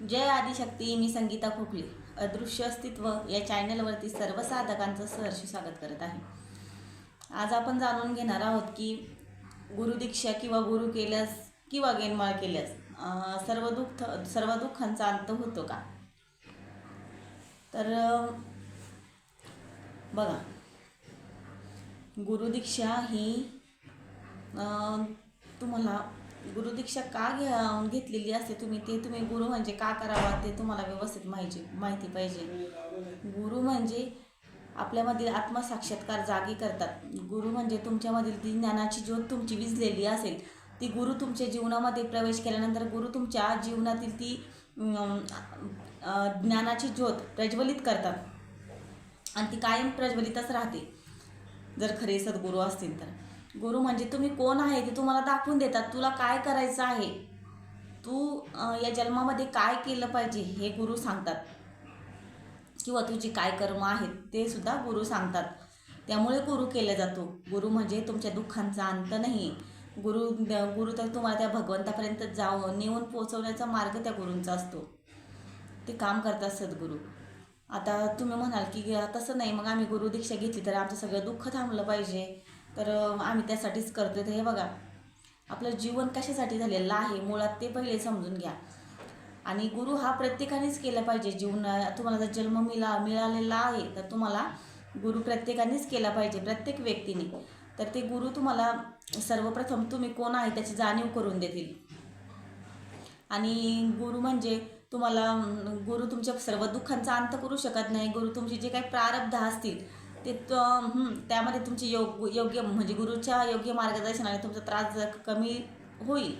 जय आदिशक्ती मी संगीता खोकले. अदृश्य अस्तित्व या चॅनलवरती सर्व साधकांचं सहर्ष स्वागत करत आहे. आज आपण जाणून घेणार आहोत की गुरुदीक्षा किंवा गुरु केल्यास किंवा गेनमाळ केल्यास सर्व दुःख सर्व दुःखांचा अंत होतो का? तर बघा. गुरुदीक्षा ही तुम्हाला गुरुदीक्षा का घ्या घेतलेली असते? तुम्ही ते तुम्ही गुरु म्हणजे का करावा? ते तुम्हाला व्यवस्थित माहिती माहिती पाहिजे. गुरु म्हणजे आपल्यामधील आत्मसाक्षात्कार जागी करतात. गुरु म्हणजे तुमच्यामधील ती ज्ञानाची ज्योत तुमची विजलेली असेल. ती गुरु तुमच्या जीवनामध्ये प्रवेश केल्यानंतर गुरु तुमच्या जीवनातील ती ज्ञानाची ज्योत प्रज्वलित करतात. आणि ती कायम प्रज्वलितच राहते. जर खरे सद्गुरू असतील तर. गुरु म्हणजे तुम्ही कोण आहे ते तुम्हाला दाखवून देतात. तुला काय करायचं आहे? तू या जन्मामध्ये काय केलं पाहिजे हे गुरु सांगतात. किंवा तुझी काय कर्म आहेत ते सुद्धा गुरु सांगतात. त्यामुळे गुरु केला जातो. गुरु म्हणजे तुमच्या दुःखांचा अंत नाही. गुरु गुरु तर तुम्हाला त्या भगवंतापर्यंत जाऊन नेऊन पोचवण्याचा मार्ग त्या गुरूंचा असतो. ते काम करतात सद्गुरू. आता तुम्ही म्हणाल की तसं नाही. मग आम्ही गुरु दीक्षा घेतली तर आमचं सगळं दुःख थांबलं पाहिजे. तर आम्ही त्यासाठीच करतो तर हे बघा. आपलं जीवन कशासाठी झालेलं आहे मुळात ते पहिले समजून घ्या. आणि गुरु हा प्रत्येकानेच केला पाहिजे जीवन. तुम्हाला जर जन्म मिला मिळालेला आहे तर तुम्हाला गुरु प्रत्येकानेच केला पाहिजे प्रत्येक व्यक्तीने. तर ते गुरु तुम्हाला सर्वप्रथम तुम्ही कोण आहे त्याची जाणीव करून देतील. आणि गुरु म्हणजे तुम्हाला गुरु तुमच्या सर्व दुःखांचा अंत करू शकत नाही. गुरु तुमचे जे काही प्रारब्ध असतील ते त- त्यामध्ये तुमचे योग योग्य म्हणजे गुरुच्या योग्य मार्गदर्शनाने तुमचा त्रास जर कमी होईल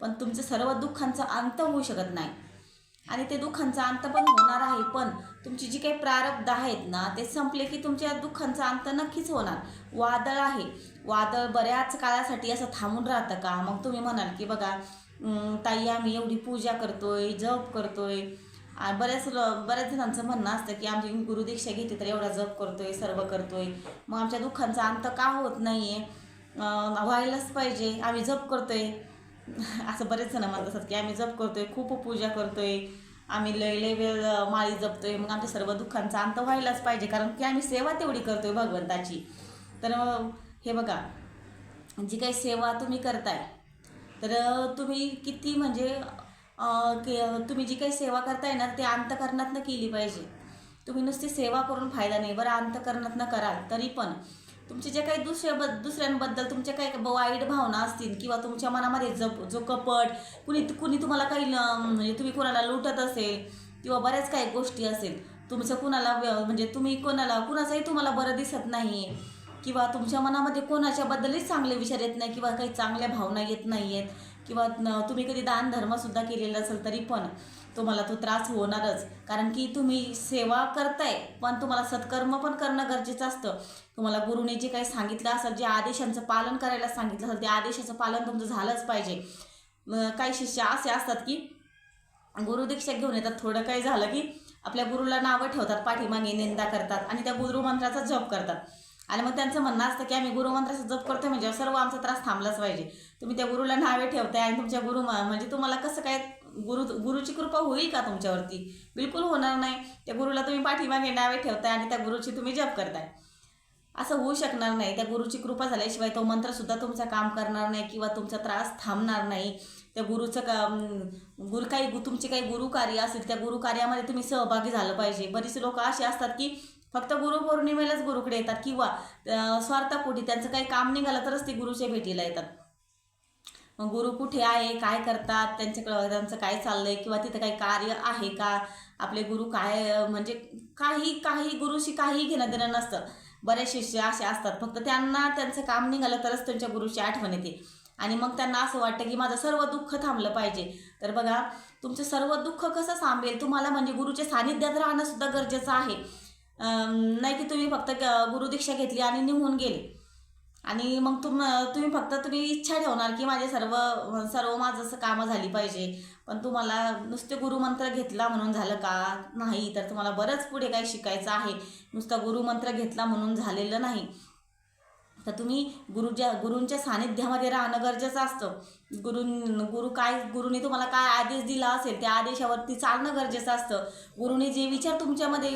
पण तुमचं सर्व दुःखांचा अंत होऊ शकत नाही. आणि ते दुःखांचा अंत पण होणार आहे पण तुमची जी काही प्रारब्ध आहेत ना ते संपले की तुमच्या दुःखांचा अंत नक्कीच होणार. वादळ आहे. वादळ बऱ्याच काळासाठी असं थांबून राहतं का? मग तुम्ही म्हणाल की बघा ताई आम्ही एवढी पूजा करतोय जप करतोय आणि बऱ्याच ल- बऱ्याच जणांचं म्हणणं असतं की आमची गुरुदीक्षा घेते तर एवढा जप करतोय सर्व करतोय. मग आमच्या दुःखांचा अंत का होत नाही आहे व्हायलाच पाहिजे. आम्ही जप करतोय. असं बरेच जण म्हणत असतात की आम्ही जप करतोय खूप पूजा करतोय. आम्ही लय लय वेळ माळी जपतोय. मग आमच्या सर्व दुःखांचा अंत व्हायलाच पाहिजे. कारण की आम्ही सेवा तेवढी करतोय भगवंताची. तर हे बघा. जी काही सेवा तुम्ही करताय तर तुम्ही किती म्हणजे तुम्ही जी काही सेवा करताय ना ते अंतकरणातनं केली पाहिजे. तुम्ही नुसती सेवा करून फायदा नाही. बरं अंतकरणातनं कराल तरी पण. तुमचे जे काही दुसऱ्या बद दुसऱ्यांबद्दल तुमच्या काही वाईट भावना असतील किंवा तुमच्या मनामध्ये जप जो कपट कुणी कुणी तुम्हाला काही ल- म्हणजे तुम्ही कोणाला लुटत असेल किंवा बऱ्याच काही गोष्टी असेल तुमचं कुणाला व्य- म्हणजे तुम्ही कोणाला कुणाचंही तुम्हाला बरं दिसत नाही किंवा तुमच्या मनामध्ये कोणाच्याबद्दलच चांगले विचार येत नाही किंवा काही चांगल्या भावना येत नाही आहेत किंवा तुम्ही कधी दान धर्मसुद्धा केलेला असेल तरी पण तुम्हाला तो त्रास होणारच. कारण की तुम्ही सेवा करताय पण तुम्हाला सत्कर्म पण करणं गरजेचं असतं. तुम्हाला गुरुने जे काही सांगितलं असेल जे आदेशांचं पालन करायला सांगितलं असेल त्या आदेशाचं पालन तुमचं झालंच पाहिजे. काही शिष्य असे असतात की गुरुदीक्षा घेऊन येतात थोडं काही झालं की आपल्या गुरुला नावं ठेवतात पाठीमागे निंदा करतात आणि त्या गुरुमंत्राचा जप करतात. आणि मग त्यांचं म्हणणं असतं की आम्ही गुरुमंत्राचा जप करतो म्हणजे सर्व आमचा त्रास थांबलाच पाहिजे. तुम्ही त्या गुरुला नावे ठेवताय आणि तुमच्या गुरु म्हणजे तुम्हाला कसं काय गुरु गुरुची कृपा होईल का तुमच्यावरती? बिलकुल होणार नाही. त्या गुरुला तुम्ही पाठीमागे नावे ठेवताय आणि त्या गुरुची तुम्ही जप करताय. असं होऊ शकणार नाही. त्या गुरुची कृपा झाल्याशिवाय तो मंत्रसुद्धा तुमचं काम करणार नाही किंवा तुमचा त्रास थांबणार नाही. त्या गुरुचं का गुरु काही गु- तुमचे काही गुरुकार्य असेल त्या गुरुकार्यामध्ये तुम्ही सहभागी झालं पाहिजे. बरीच लोक असे असतात की फक्त गुरुपौर्णिमेलाच गुरुकडे येतात किंवा स्वार्थापोटी त्यांचं काही काम निघालं तरच ते गुरुच्या भेटीला येतात. मग गुरु कुठे आहे काय करतात त्यांच्याकडं त्यांचं काय चाललंय किंवा तिथं काही कार्य आहे का? आपले गुरु काय म्हणजे काही काही गुरुशी काही घेणं देणं नसतं. बरेच शिष्य असे असतात. फक्त त्यांना त्यांचं काम निघालं तरच त्यांच्या गुरुची आठवण येते. आणि मग त्यांना असं वाटतं की माझं सर्व दुःख थांबलं पाहिजे. तर बघा तुमचं सर्व दुःख कसं थांबेल? तुम्हाला म्हणजे गुरुच्या सानिध्यात राहणं सुद्धा गरजेचं आहे. नाही की तुम्ही फक्त गुरुदीक्षा घेतली आणि निघून गेले. आणि मग तुम तुम्ही फक्त तुम्ही इच्छा ठेवणार की माझे सर्व सर्व माझं असं कामं झाली पाहिजे. पण तुम्हाला नुसते गुरुमंत्र घेतला म्हणून झालं का? नाही तर तुम्हाला बरंच पुढे काही शिकायचं आहे. नुसता गुरुमंत्र घेतला म्हणून झालेलं नाही. तर तुम्ही गुरुच्या गुरूंच्या सानिध्यामध्ये राहणं गरजेचं असतं. गुरु गुरु काय गुरुने तुम्हाला काय आदेश दिला असेल त्या आदेशावरती चालणं गरजेचं असतं. गुरुने जे विचार तुमच्यामध्ये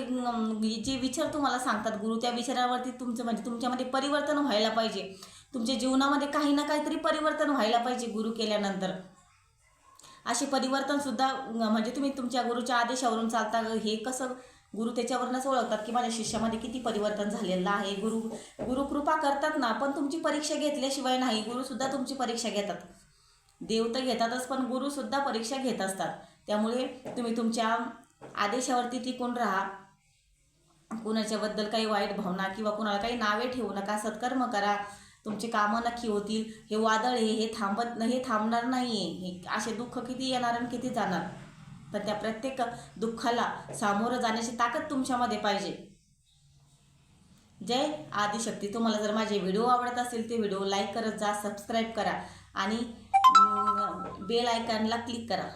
जे विचार तुम्हाला सांगतात गुरु त्या विचारावरती तुमचं म्हणजे तुमच्यामध्ये परिवर्तन व्हायला पाहिजे. तुमच्या जीवनामध्ये काही ना काहीतरी परिवर्तन व्हायला पाहिजे गुरु केल्यानंतर. असे परिवर्तनसुद्धा म्हणजे तुम्ही तुमच्या गुरुच्या आदेशावरून चालता हे कसं गुरु त्याच्यावरूनच ओळखतात की माझ्या शिष्यामध्ये किती परिवर्तन झालेलं आहे. गुरु गुरु कृपा करतात ना पण तुमची परीक्षा घेतल्याशिवाय नाही. गुरु सुद्धा तुमची परीक्षा घेतात. देव तर घेतातच पण गुरु सुद्धा परीक्षा घेत असतात. त्यामुळे तुम्ही तुमच्या आदेशावरती टिकून राहा. कुणाच्याबद्दल काही वाईट भावना किंवा कुणाला काही नावे ठेवू नका सत्कर्म करा. तुमची कामं नक्की होतील. हे वादळ हे हे थांबत हे थांबणार नाही आहे हे असे दुःख किती येणार आणि किती जाणार? तर त्या प्रत्येक दुःखाला सामोरं जाण्याची ताकद तुमच्यामध्ये पाहिजे. जय आदिशक्ती. तुम्हाला जर माझे व्हिडिओ आवडत असेल ते व्हिडिओ लाईक करत जा सबस्क्राईब करा आणि बेल आयकॉनला क्लिक करा.